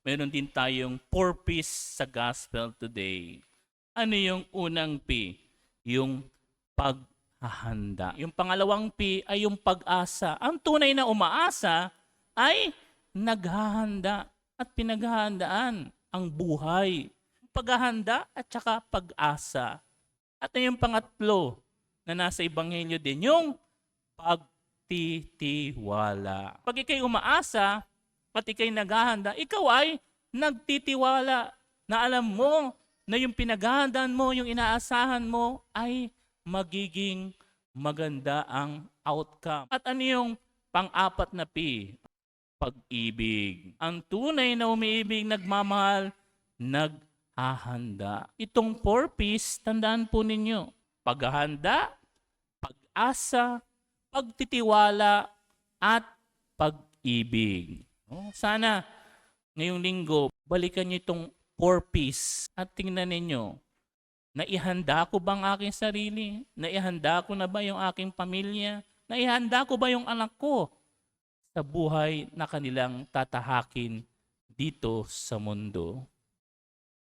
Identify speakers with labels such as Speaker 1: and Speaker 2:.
Speaker 1: meron din tayong purpose sa gospel today. Ano yung unang P? Yung paghahanda. Yung pangalawang P ay yung pag-asa. Ang tunay na umaasa ay naghahanda at pinaghahandaan ang buhay. Paghahanda at saka pag-asa. At yung pangatlo na nasa Ebanghelyo din, yung pagtitiwala. Pag ikay umaasa at ikay naghahanda, ikaw ay nagtitiwala na alam mo na yung pinaghahandaan mo, yung inaasahan mo ay magiging maganda ang outcome. At ano yung pang-apat na P? Pag-ibig. Ang tunay na umiibig, nagmamahal, naghahanda. Itong four P's, tandaan po ninyo. Paghahanda, pag-asa, pagtitiwala, at pag-ibig. Oh, Sana ngayong linggo, balikan niyo itong four P's at tingnan ninyo, naihanda ko ba ang aking sarili? Naihanda ko na ba yung aking pamilya? Naihanda ko ba yung anak ko sa buhay na kanilang tatahakin dito sa mundo?